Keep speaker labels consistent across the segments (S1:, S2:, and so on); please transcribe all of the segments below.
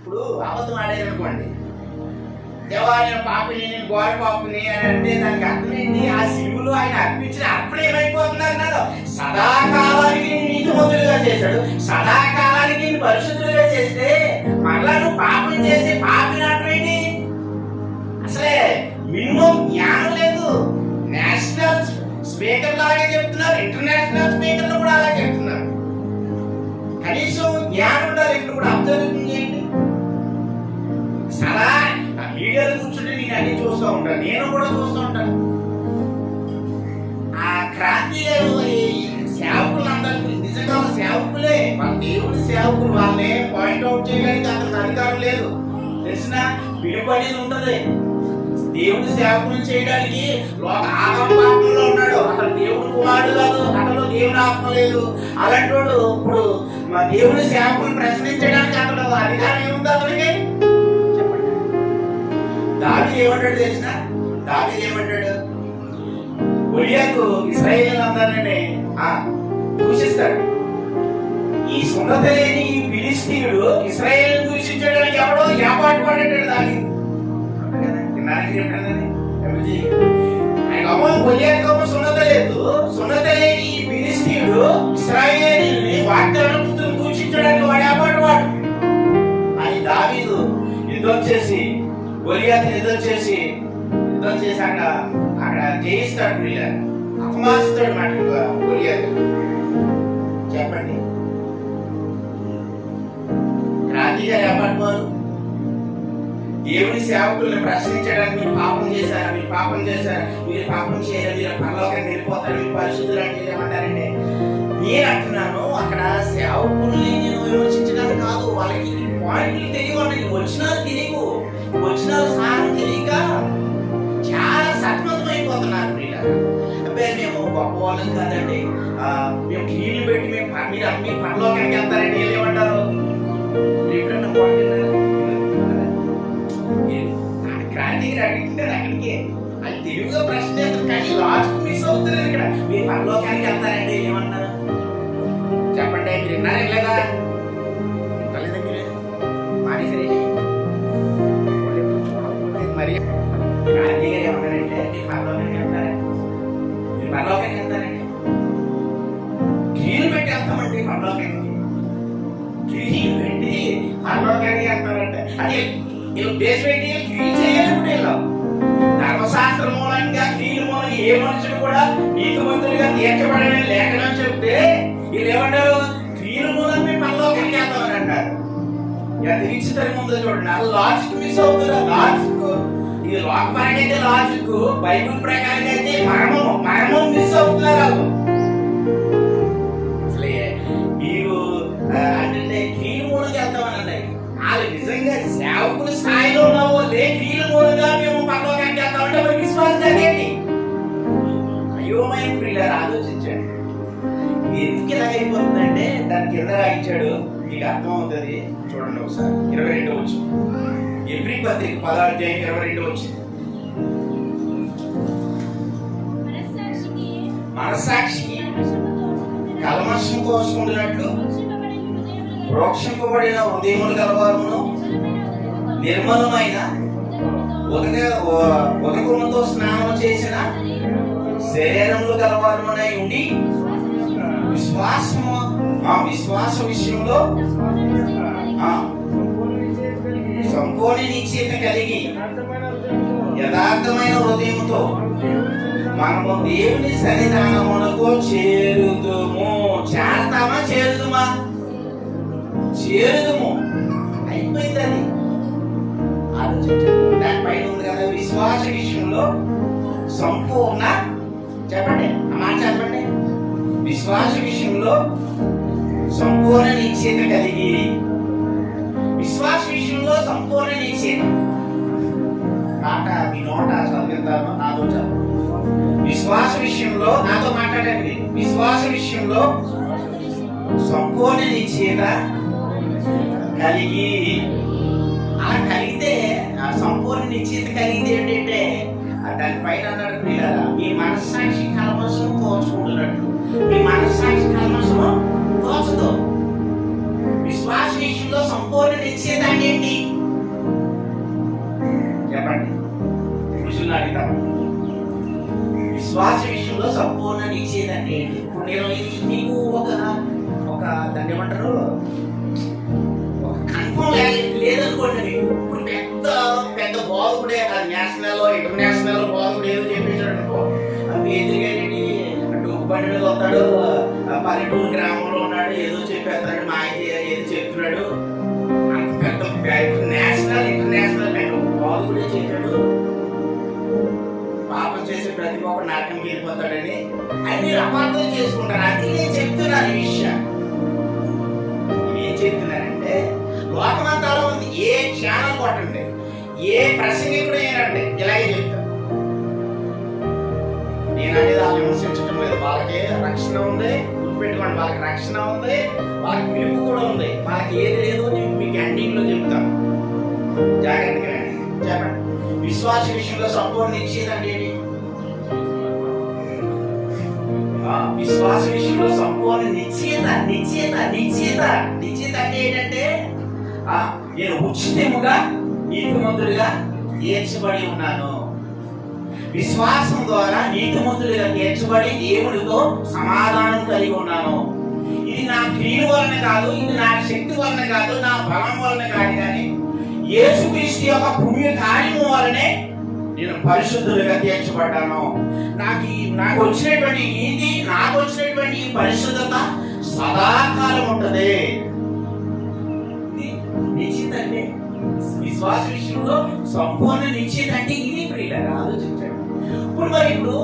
S1: ఇప్పుడు అబద్ధం ఆడారు అనుకోండి దేవా నేను పాపిని నేను గోడ పాపిని అని అంటే దానికి అర్థం ఏంటి? ఆ శివులు ఆయన అర్పించిన అర్పణ ఏమైపోతున్నారు నాలో సదాకాలానికి నేను నీతిమంతులుగా చేశాడు. సదాకాలానికి నేను పరిశుద్ధులుగా చేస్తే మళ్ళా నువ్వు పాపం చేసి పాపిని అంటావు అసలే మినిమం జ్ఞానం లేదు. నేషనల్ స్పీకర్ లాగా చెప్తున్నారు. ఇంటర్నేషనల్ చూస్తూ ఉంటాను నేను కూడా చూస్తూ ఉంటాను. ఆ క్రాంతి గారు ఈ సేవకులందరికీ నిజంగా సేవకులే. వాళ్ళ దేవుడి సేవకులు వాళ్ళే పాయింట్ అవుట్ చేయడానికి అతనికి అధికారం లేదు. తెలిసిన పిలుపు అనేది ఉంటది. దేవుడి సేవకులు చేయడానికి లోక ఉన్నాడు. అతను దేవుడు కుమారుడు కాదు. అతను దేవుడు ఆత్మ లేదు. అలాంటి వాడు ఇప్పుడు మా దేవుడి సేవకులు ప్రశ్నించడానికి అతను అధికారం ఏముంది అతనికి? దావి ఏమంటాడు తెలిసిన దావి ఏమంటాడు? గొలియాకు ఇస్రాయేల్ అందరినీ ఆ దూషిస్తాడు. ఈ సున్నత లేని ఈ ఫిలిస్తీనుడు ఇస్రాయేల్ దూషించడానికి ఎవడో ఏపాటు పడ్డాడు దాని తినడానికి చెప్పండి ఆయన అమ్మ గొలియాకు అమ్మ సున్నత లేదు. సున్నత లేని ఈ ఫిలిస్తీనుడు గొలియాత్ యుద్ధం చేసి యుద్ధం చేశాక అక్కడ జయిస్తాడు వీళ్ళ అపమానిస్తాడు మాట గొలియాత్ చెప్పండి. క్రాంతి గారు ఏమంటున్నారు దేవుని సేవకుల్ని ప్రశ్నించడానికి మీరు పాపం చేశారా? మీరు పాపం చేశారా? మీరు పాపం చేయరు? మీరు పరలోకానికి వెళ్ళిపోతారు? మీరు పరిశుద్ధులు అంటే ఏమంటారండి నేను అంటున్నాను అక్కడ సేవకుల్ని నేను విమర్శించడానికి కాదు. వాళ్ళకి పాయింట్లు తెలియ వాళ్ళకి వచ్చినా తెలియవు. వచ్చినాలు సారం తెలియక చాలా సతమతం అయిపోతున్నారు అబ్బాయి మేము గొప్ప వాళ్ళం కాదండి. మేము కీళ్ళు పెట్టి మేము మీరు వెళ్తారండి. వీళ్ళు ఏమంటారు? ఎప్పుడన్నా క్రాంతికి అడిగితే అక్కడికి అది తెలుగుగా ప్రశ్న కానీ మిస్ అవుతున్నారు ఇక్కడ. వెళ్తారండి. చెప్పండి మీరు విన్నారా? లేదా ధర్మశాస్త్ర మూలంగా క్లీన్ మూలంగా ఏ మనుషులు కూడా నీతిమంతులుగా తీర్చబడని లేఖనం చెప్తే వీళ్ళు ఏమంటారు క్లీన్ మూలంగా మేము పరలోకానికి వెళ్తామని అంటారు ఎంత విచిత్రంగా ఉందో చూడండి. ఆ లాజిక్ మిస్ అవుతుంది? లాజిక్ ఇది లోకపరంగా అయితే లాజిక్ బైబుల్ ప్రకారం అయితే మరణం మరణం మిస్ అవుతున్నారు అయిపోతుందంటే దాని కింద రాయించాడు. మీకు అర్థం అవుతుంది చూడండి ఒకసారి. ఇరవై రెండు వచ్చి ఎవ్రీ పత్రిక పదహారు ఇరవై రెండు వచ్చింది.
S2: మనస్సాక్షికి
S1: కల్మషం కోసుకుంటున్నట్లు ప్రోక్షింపబడిన హృదయములు కలవారును నిర్మలమైన ఉదక ఉదకముతో స్నానం చేసిన శరీరములు కలవారునై ఉండి విశ్వాసము ఆ విశ్వాస విషయంలో ఆ సంపూర్ణ నిశ్చయిత కలిగి యథార్థమైన హృదయంతో మనము దేవుని సన్నిధానమునకు చేరుదుము. చేరతామా? చేరుదుమా? చేరుదుము. విశ్వాస విషయంలో నాతో మాట్లాడండి. విశ్వాస విషయంలో సంపూర్ణ నిశ్చయిత కలిగి అలా కలిగితే ఆ సంపూర్ణ నిశ్చయత కలిగితే ఏంటంటే దానిపైన అన్నాడు పిల్లల మీ మనస్సాక్షి కల్మషం కోచుకుంటున్నట్టు మీ మనస్సాక్షి కల్మషం కోచదు విశ్వాస విషయంలో సంపూర్ణ నిశ్చయిత అంటే ఏంటి? అంటే ఏంటి? ఇప్పుడు నేను నీకు ఒక ఒక దాన్ని ఏమంటారు? ఒక కన్ఫర్మ్ లేదనుకోండి మీకు. ఇప్పుడు పెద్ద పెద్ద బాగుడే అది నేషనల్ ఇంటర్నేషనల్ బాగుడు ఏదో చెప్పేసాడు అనుకో ఆ ఎదురుగానేంటి డొక్కు మీద వస్తాడు ఆ పల్లెటూరు గ్రామంలో ఉన్నాడు ఏదో చెప్పేస్తాడు మా ఆయన ఏదో చెప్తున్నాడు. అంత పెద్ద నేషనల్ ఇంటర్నేషనల్ పెద్ద బాగుడే చెప్పాడు. చేసే ప్రతి ఒక్క నాట్యం వెళ్ళిపోతాడని. అని మీరు అపార్థం చేసుకుంటారు. అది నేను చెప్తున్నాను ఈ విషయం. ఏం చెప్తున్నానంటే లోకమంతాలో ఉంది. ఏ ఛానల్ కొట్టండి. ఏ ప్రసంగికుడు అయినండి ఇలాగే చెప్తాను. నేను అనేది వాళ్ళు విమర్శించడం లేదు. వాళ్ళకి రక్షణ ఉంది. గుర్తుపెట్టుకోండి వాళ్ళకి రక్షణ ఉంది. వాళ్ళకి పిలుపు కూడా ఉంది. వాళ్ళకి ఏది లేదో నేను మీకు ఎండింగ్ చెప్తాను. జాగ్రత్తగా చెప్పండి. విశ్వాస విషయంలో సంపూర్ణ నిశ్చయితండి ఏంటి? విశ్వాస విషయంలో సంపూర్ణ నిశ్చేత నిశ్చయత నిశ్చయత అంటే ఏంటంటే నేను ఉచితముగా నీతిమంతుడిగా తీర్చబడి ఉన్నాను. విశ్వాసం ద్వారా నీతిమంతుడిగా తీర్చబడి దేవుడితో సమాధానం కలిగి ఉన్నాను. ఇది నా క్రియ వలన కాదు ఇది నా శక్తి వలన కాదు నా బలం వలన కాదు కానీ యేసుక్రీస్తు యొక్క పుణ్య కార్యము వలనే నేను పరిశుద్ధులుగా తీర్చబడ్డాను. నాకు నాకు వచ్చినటువంటి నీతి నాకు వచ్చినటువంటి పరిశుద్ధత సదాకాలం ఉంటది. ఇది నిశ్చిత అంటే విశ్వాస విషయంలో సంపూర్ణ నిశ్చిత అంటే ఇది ప్రియులారా ఆలోచించండి. ఇప్పుడు మరి ఇప్పుడు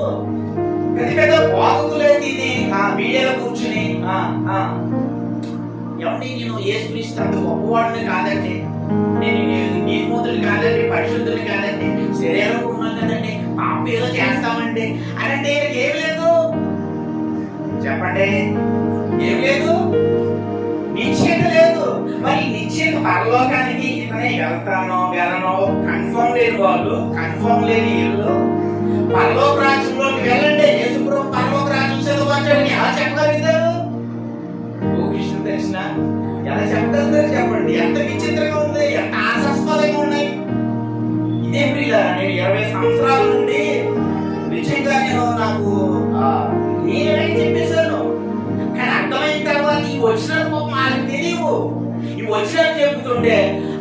S1: పెద్ద పెద్ద బాగుతులే దీన్ని ఆ మీడియాలో కూర్చుని ఏమండి నేను యేసుక్రీస్తు అంత గొప్పవాడిని కాదండి నేను నీతిమంతులు కాదండి పరిశుద్ధులు కాదండి శరీరం ఉన్నాం కదండి పాప చేస్తామండి. అని అంటే ఏం లేదు. చెప్పండి ఏం లేదు? నిశ్చయత లేదు. మరి నిశ్చయత పరలోకానికి ఇతనే వెళ్తానో వెళ్ళనో కన్ఫర్మ్ లేని వాళ్ళు కన్ఫర్మ్ లేని వీళ్ళు పరలోక రాజ్యంలోకి వెళ్ళండి. యేసుప్రభు పరలోక రాజ్యం చదువుకోవచ్చని ఎలా చెప్పగలుగుతారు ఓ కృష్ణ తెలిసిన? ఎలా చెప్పగలుగుతారు చెప్పండి? ఎంత విచిత్రంగా ఈ చెప్తుంటే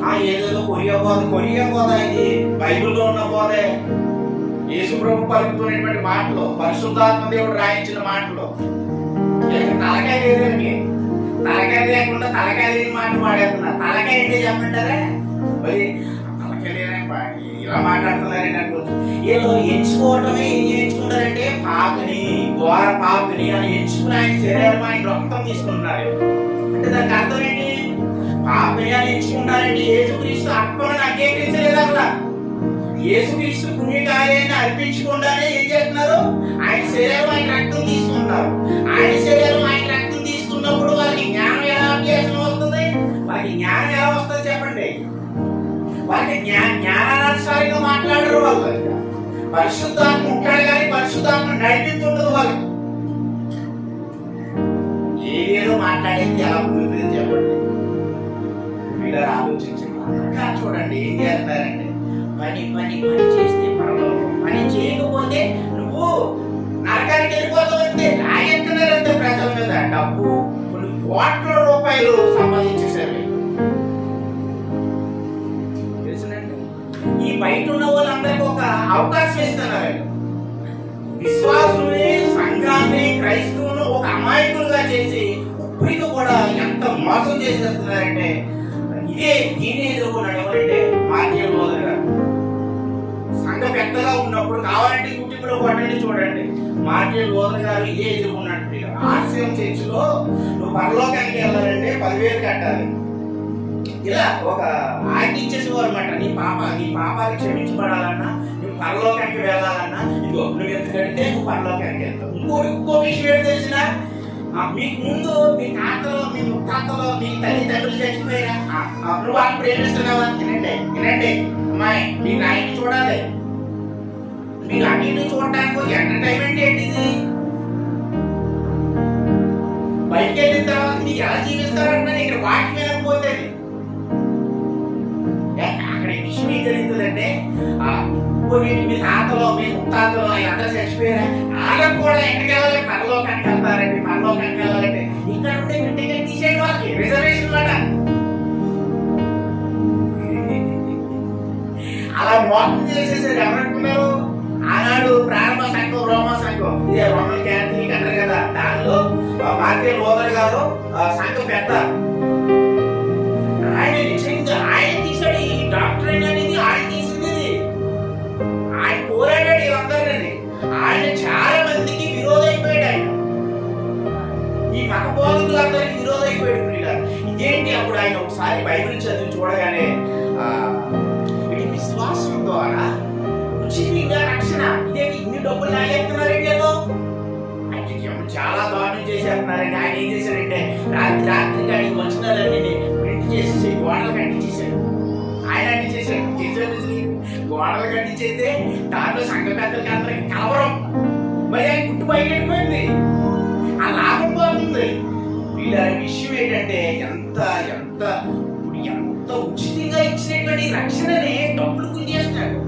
S1: ఆ ఏదేదో కొరియా బోధ కొరియా బోధ ఇది? బైబిల్లో ఉన్న బోధే యేసు ప్రభు పలుకుతున్నటువంటి మాటలు పరిశుద్ధాత్మ దేవుడు రాయించిన మాటలు. తలకాయ లేదండి తలకాయ లేకుండా తలకాయ లేని మాట మాట్లాడుతున్నా తలకాయ అంటే చెప్పంటారా? మరి తలకాయ లేదని ఇలా మాట్లాడుతున్నారని అనుకోవచ్చు వీళ్ళు ఎంచుకోవటమే ఏం ఎంచుకుంటారంటే పాపిని ఘోర పాపిని అని ఎంచుకుని ఆయన శరీరం ఆయన రక్తం తీసుకుంటున్నారు. అంటే దానికి అర్థం ఏంటి? పాపిని అని యేసుక్రీస్తు ఆత్మను అంగీకరించలేదు అక్కడ యేసుక్రీస్తు పుణ్యకార్యాన్ని అర్పించకుండానే ఏం చేస్తున్నారు? ఆయన శరీరం ఆయన రక్తం తీసుకుంటారు ఆయన శరీరం ఆయన రక్తం తీసుకున్నప్పుడు వాళ్ళకి జ్ఞానం ఎలా అభ్యాసం అవుతుంది? వాళ్ళకి జ్ఞానం ఎలా వస్తుంది చెప్పండి? వాళ్ళకి జ్ఞా జ్ఞానానుసారంగా మాట్లాడరు వాళ్ళు. పరిశుద్ధాత్మ ఉంటాడు కానీ పరిశుద్ధాత్మ నడిపిస్తుండదు వాళ్ళు ఏదేదో మాట్లాడేది ఎలా ఉంటుంది మీరు ఆలోచించండి ఇంకా చూడండి ఏం చేస్తారంటే పని పని పని చేస్తే పరలోకం పని చేయకపోతే నువ్వు నరకానికి వెళ్ళిపోతావు అంతే లాగెత్తున్నారంటే ప్రజల మీద. డబ్బు కొన్ని కోట్ల రూపాయలు సంపాదించేశారు. తెలుసునండి. ఈ బయట ఉన్న వాళ్ళందరికీ ఒక అవకాశం ఇస్తున్నారు. విశ్వాసుని సంఘాన్ని క్రైస్తవును ఒక అమాయకులుగా చేసి ఇప్పటికి కూడా ఎంత మోసం చేసేస్తున్నారంటే ఇదే దీన్ని ఎదుర్కొన్నాడు ఎవరంటే మార్టిన్ లోదర్ సంఘ పెద్దగా ఉన్నప్పుడు కావాలంటే యూట్యూబ్లో కొట్టండి చూడండి. మార్టిన్ బోధన గారు ఇదే ఎదుర్కొన్నాడు ఆశ్రయం చర్చిలో నువ్వు పరలోకానికి వెళ్ళాలంటే పదివేలు కట్టాలి. ఇలా ఒక ఆజ్ఞ ఇచ్చేసేవారు అనమాట నీ పాప నీ పాపాలు క్షమించబడాలన్నా నువ్వు పరలోకానికి వెళ్ళాలన్నా ఇదిగో నువ్వు ఎంత కడితే నువ్వు పరలోకానికి వెళ్తావు. ఇంకో ఇంకో విషయం ఏంటి తెలిసిన మీకు ముందు మీ తాతలు మీ ముత్తాతలు మీ తల్లిదండ్రులు చచ్చిపోయారా? ఆ, నువ్వు వాళ్ళు ప్రేమిస్తున్నావా? తినండి తినండి. అమ్మాయి మీ నాయకు చూడాలి. మీరు అటు ఇటు చూడడానికి ఎంటర్టైన్మెంట్ ఏంటిది బయటికి వెళ్ళిన తర్వాత మీకు ఎలా జీవిస్తారంటే ఇక్కడ వాటి వినకపోతే మీ తాతలో మీ ముత్తాతలో అందరూ చచ్చిపోయారా వాళ్ళకు కూడా ఎక్కడికి వెళ్ళాలి పరలోకానికి వెళ్తారండి పరలోకానికి వెళ్ళాలంటే ఇక్కడ ఉంటే గట్టిగా తీసేయండి వాళ్ళకి రిజర్వేషన్ మాట అలా మోసం చేసేసారు ఎవరనుకున్నారు ఆనాడు ప్రారంభ సంఘం రోమ సంఘం ఇదే రోమన్ క్యాథలిక్ అంటారు కదా దానిలో ఆ, మార్టిన్ లోదర్ గారు సంఘం పెద్ద ఆయన బైబిల్ చదివి చూడగానే ఆ, విశ్వాసం ద్వారా ఉచితంగా రక్షణ. ఇదేంటి ఇన్ని డబ్బులు లాగేస్తున్నారండి ఏదో చాలా దారుణం చేసేస్తున్నారండి. ఆయన ఏం చేశారంటే రాత్రి రాత్రి ఆయన వచనాలన్నీ ప్రింట్ చేసేసి గోడలు కట్టించేశాడు ఆయన అంటించేశాడు చేశాడు? గోడలు కట్టించైతే దాంట్లో సంఘ పెద్దలకి అందరికి కలవరం. మరి ఆయన గుట్టు బయట ఆ లాభం పోతుంది. వీళ్ళ విషయం ఏంటంటే ఎంత ఎంత ఉచితంగా ఇచ్చినటువంటి రక్షణనే డబ్బులు గుంజేస్తున్నాడు